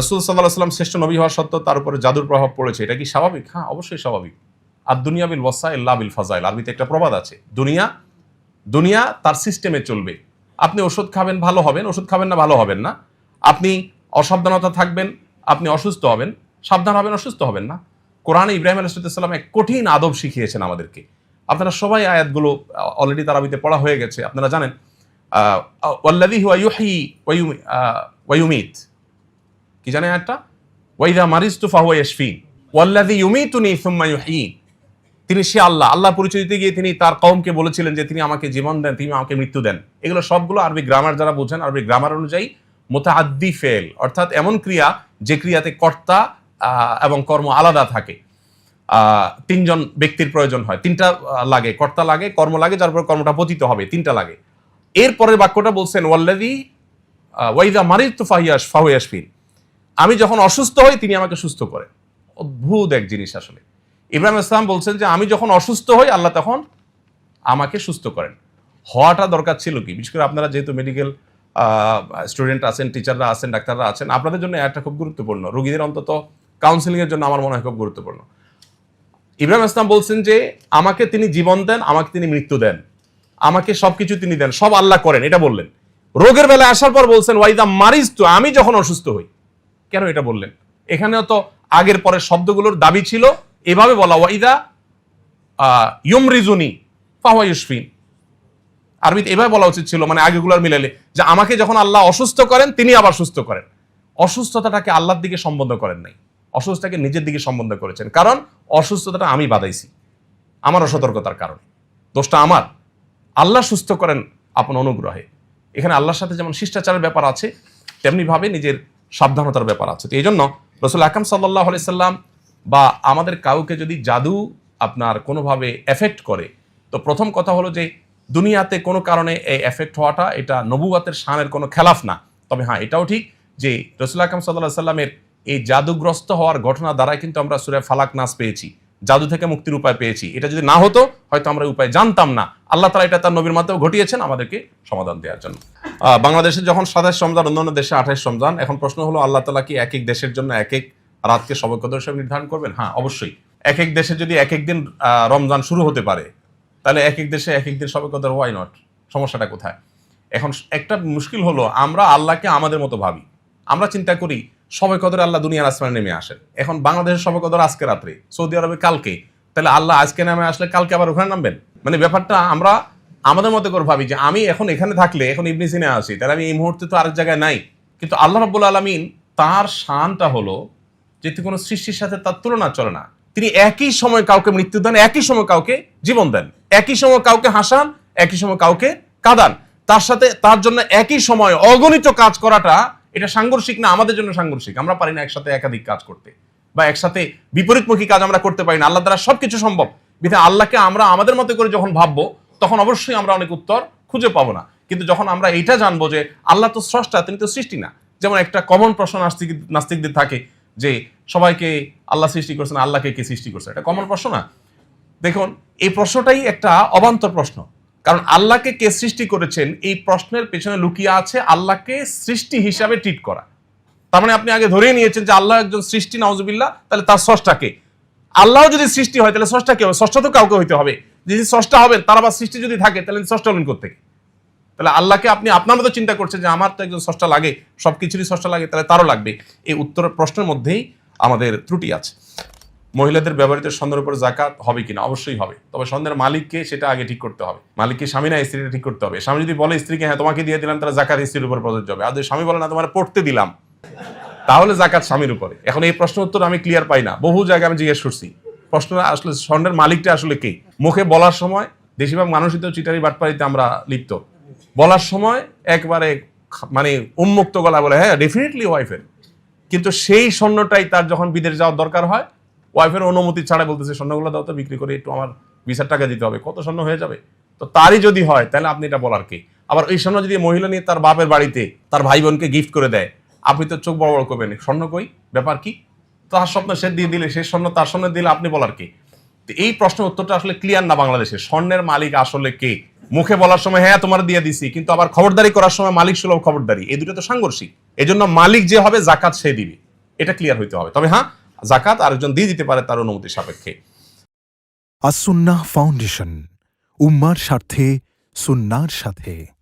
রসুল সাল্লাহ সাল্লাম শ্রেষ্ঠ নবী হওয়া সত্ত্বেও তার উপরে জাদুর প্রভাব পড়েছে। এটা কি স্বাভাবিক? হ্যাঁ অবশ্যই স্বাভাবিক। আর দুনিয়া বিল ওয়াসা ইল্লা বিল ফাজাইল। আরবিতে একটা প্রবাদ আছে দুনিয়া দুনিয়া তার সিস্টেমে চলবে। আপনি ওষুধ খাবেন ভালো হবেন ওষুধ খাবেন না ভালো হবেন না। আপনি অসাবধানতা থাকবেন আপনি অসুস্থ হবেন সাবধান হবেন অসুস্থ হবেন না। কোরআনে ইব্রাহিম আলাইসাল্লাম এক কঠিন আদব শিখিয়েছেন আমাদেরকে। আপনারা সবাই আয়াতগুলো অলরেডি তারাবিতে পড়া হয়ে গেছে। আপনারা জানেন আহ, ওয়াল্লাযী হুয়া ইউহয়ী ওয়া কি জানে একটা ওয়াইদা মারিজতু ফাহুয়া ইয়াশফিন ওয়াল্লাযী ইউমীতুনি সুম্মা ইউহয়ীন তিনি সে আল্লাহ। আল্লাহ পরিচয় দিতে গিয়ে তিনি তার কওমকে বলেছিলেন যে তিনি আমাকে জীবন দেন, তিনি আমাকে মৃত্যু দেন। এগুলো সবগুলো আরবি গ্রামার যারা বোঝেন, আরবি গ্রামার অনুযায়ী মোতাআদ্দি ফেল, অর্থাৎ এমন ক্রিয়া যে ক্রিয়াতে কর্তা এবং কর্ম আলাদা থাকে। তিনজন ব্যক্তির প্রয়োজন হয়। তিনটা লাগে। কর্তা লাগে, কর্ম লাগে, যার উপর কর্মটা পতিত হবে। তিনটা লাগে। এর পরের বাক্যটা বলছেন ওয়াল্লাদি ওয়াইদা মারিত ফাহিয়াস ফাহুয়াসফিন আমি যখন অসুস্থ হই, তিনি আমাকে সুস্থ করেন অদ্ভুত এক জিনিস আসলে। ইব্রাহিম ইসলাম বলছেন যে, আমি যখন অসুস্থ হই, আল্লাহ তখন আমাকে সুস্থ করেন। হওয়াটা দরকার ছিল কি? বিশেষ করে আপনারা যেহেতু মেডিকেল স্টুডেন্ট আছেন টিচাররা আছেন, ডাক্তাররা আছেন, আপনাদের জন্য একটা খুব গুরুত্বপূর্ণ। রোগীদের অন্তত কাউন্সিলিং এর জন্য আমার মনে হয় খুব গুরুত্বপূর্ণ। ইব্রাহিম ইসলাম বলছেন যে, আমাকে তিনি জীবন দেন, আমাকে তিনি মৃত্যু দেন। আমাকে সবকিছু তিনি দেন, সব আল্লাহ করেন। এটা বললেন। রোগের বেলায় আসার পর বলছেন, ওয়াইদা মারিজ তো আমি যখন অসুস্থ হই কেন এটা বললেন? এখানেও তো আগের পরের শব্দগুলোর দাবি ছিল, এভাবে বলা, ওয়াইদা ইয়মরিজুনি ফাহুয়া ইউসফিন আরবিতে এভাবে বলা উচিত ছিল মানে আগেগুলোর মিলালে যে আমাকে যখন আল্লাহ অসুস্থ করেন, তিনি আবার সুস্থ করেন। অসুস্থতাটাকে আল্লাহর দিকে সম্বন্ধ করেন নাই। অসুস্থতাকে নিজের দিকে সম্বন্ধ করেছেন। কারণ অসুস্থতাটা আমি বাদাইছি আমার অসতর্কতার কারণে। দোষটা আমার। আল্লাহ সুস্থ করেন আপন অনুগ্রহে। এখানে আল্লাহর সাথে যেমন শিষ্টাচারের ব্যাপার আছে, তেমনিভাবে নিজের সাবধানতার ব্যাপার আছে। তো এই জন্য রসুল আকাম সাল্লাহ সাল্লাম বা আমাদের কাউকে যদি জাদু আপনার কোনোভাবে এফেক্ট করে, তো প্রথম কথা হলো যে দুনিয়াতে কোনো কারণে এই এফেক্ট হওয়াটা এটা নবুয়াতের শানের কোনো খেলাফ না। তবে হ্যাঁ এটাও ঠিক যে রসুল আকাম সাল্লাহ সাল্লামের এই জাদুগ্রস্ত হওয়ার ঘটনা দ্বারাই কিন্তু আমরা সুরে ফালাক নাচ পেয়েছি। জাদু থেকে মুক্তির উপায় পেয়েছি। এটা যদি না হতো, হয়তো আমরা উপায় জানতাম না। আল্লাহ তালা এটা তার নবীর মাধ্যমে ঘটিয়েছেন, আমাদেরকে সমাধান দেওয়ার জন্য। বাংলাদেশে যখন সাতাশ রমজান, অন্যান্য দেশে আঠাশ রমজান, এখন প্রশ্ন হলো, আল্লাহ তালা কি এক এক দেশের জন্য এক এক রাতকে সবকদর হিসেবে নির্ধারণ করবেন? হ্যাঁ অবশ্যই। এক এক দেশে যদি এক এক দিন রমজান শুরু হতে পারে, তাহলে এক এক দেশে এক এক দিন সবকদর ওয়াই নট সমস্যাটা কোথায়? এখন একটা মুশকিল হলো, আমরা আল্লাহকে আমাদের মতো ভাবি। আমরা চিন্তা করি সবাই কদর আল্লাহ দুনিয়ার আসমানে নেমে আসেন। এখন বাংলাদেশের সবাই কদর আজকে রাত্রে, সৌদি আরবে কালকে। তাহলে আল্লাহ আজকে নামে আসলে কালকে আবার ওখানে নামবেন? মানে ব্যাপারটা আমরা, আমাদের মতো করে ভাবি যে আমি এখন এখানে থাকলে, এখন ইবনি সিনে আসি তাহলে আমি এই মুহূর্তে তো আরেক জায়গায় নাই। কিন্তু আল্লাহ রাব্বুল আলমিন তার শানটা হলো যে কোনো সৃষ্টির সাথে তার তুলনা চলে না। তিনি একই সময় কাউকে মৃত্যু দেন, একই সময় কাউকে জীবন দেন। একই সময় কাউকে হাসান, একই সময় কাউকে কাঁদান। তার সাথে, তার জন্য একই সময় অগণিত কাজ করাটা এটা সাংঘর্ষিক না, আমাদের জন্য সাংঘর্ষিক। আমরা পারি না একসাথে একাধিক কাজ করতে বা একসাথে বিপরীতমুখী কাজ আমরা করতে পারি না। আল্লাহ দ্বারা সবকিছু সম্ভব। বিধায় আল্লাহকে আমরা আমাদের মতো করে যখন ভাববো, তখন অবশ্যই আমরা অনেক উত্তর খুঁজে পাবো না। কিন্তু যখন আমরা এটা জানব যে আল্লাহ তো স্রষ্টা, তিনি তো সৃষ্টি না। যেমন একটা কমন প্রশ্ন নাস্তিক, নাস্তিকদের থাকে যে সবাইকে আল্লাহ সৃষ্টি করছেন, আল্লাহকে কে সৃষ্টি করছে? এটা কমন প্রশ্ন না। দেখুন, এই প্রশ্নটাই একটা অবান্তর প্রশ্ন। কারণ আল্লাহকে কে সৃষ্টি করেছেন এই প্রশ্নের পেছনে লুকিয়ে আছে আল্লাহকে সৃষ্টি হিসাবে ট্রিট করা। তার মানে আপনি আগে ধরেই নিয়েছেন যে আল্লাহ একজন সৃষ্টি, নাউজুবিল্লাহ, তাহলে তার স্রষ্টাকে আল্লাহ যদি সৃষ্টি হয়, তাহলে স্রষ্টা কে হবে? স্রষ্টা তো কাউকে হইতে হবে। যদি স্রষ্টা হবেন, তার আবার সৃষ্টি যদি থাকে, তাহলে স্রষ্টা হলেন থেকে তাহলে আল্লাহকে আপনি আপনার মতো চিন্তা করছেন যে আমার তো একজন স্রষ্টা লাগে সব কিছুরই স্রষ্টা লাগে, তাহলে তারও লাগবে। এই উত্তর প্রশ্নের মধ্যেই আমাদের ত্রুটি আছে। মহিলাদের ব্যবহৃত স্বর্ণের উপর জাকাত হবে কিনা? অবশ্যই হবে। তবে স্বর্ণের মালিককে সেটা আগে ঠিক করতে হবে। মালিককে স্বামী না স্ত্রীটা ঠিক করতে হবে। স্বামী যদি বলে, স্ত্রীকে হ্যাঁ তোমাকে দিয়ে দিলাম তাহলে জাকাত স্ত্রীর উপর প্রযোজ্য হবে। আর যদি স্বামী বলে, না, তোমার পড়তে দিলাম, তাহলে জাকাত স্বামীর উপরে। এখন এই প্রশ্ন উত্তর আমি ক্লিয়ার পাই না। বহু জায়গায় আমি জিজ্ঞেস করছি। প্রশ্ন আসলে স্বর্ণের মালিকটা আসলে কে? মুখে বলার সময় বেশিরভাগ মানুষই তো চিটারি বাটপাড়িতে আমরা লিপ্ত। বলার সময় একবারে মানে উন্মুক্ত গলা বলে হ্যাঁ ডেফিনেটলি ওয়াইফের কিন্তু সেই স্বর্ণটাই তার যখন বিদেশ যাওয়ার দরকার হয় ওয়াইফের অনুমতি ছাড়া বলতেছে, স্বর্ণগুলো দাও তো, বিক্রি করে একটু আমার ভিসার টাকা দিতে হবে। কত স্বর্ণ হয়ে যাবে? তো তারই যদি হয়, তাহলে আপনি এটা বলার কে? আবার ওই স্বর্ণ যদি মহিলা নিয়ে তার বাপের বাড়িতে তার ভাই বোনকে গিফট করে দেয়, আপনি তো চোখ বড় বড় করবেন। স্বর্ণ কই? ব্যাপার কি? তার স্বপ্ন সে দিয়ে দিলে, সে স্বর্ণ তার স্বর্ণ দিলে আপনি বলার কে? এই প্রশ্নের উত্তরটা আসলে ক্লিয়ার না বাংলাদেশে স্বর্ণের মালিক আসলে কে? মুখে বলার সময় হ্যাঁ তোমার দিয়ে দিছি। কিন্তু আবার খবরদারি করার সময় মালিক সুলভ খবরদারি। এই দুটো তো সাংঘর্ষিক। এজন্য মালিক যে হবে, জাকাত সে দিবে। এটা ক্লিয়ার হইতে হবে। তবে হ্যাঁ জাকাত আরেকজন দিয়ে দিতে পারে তার অনুমতি সাপেক্ষে। আসুন্না ফাউন্ডেশন উম্মার স্বার্থে সুন্নার সাথে।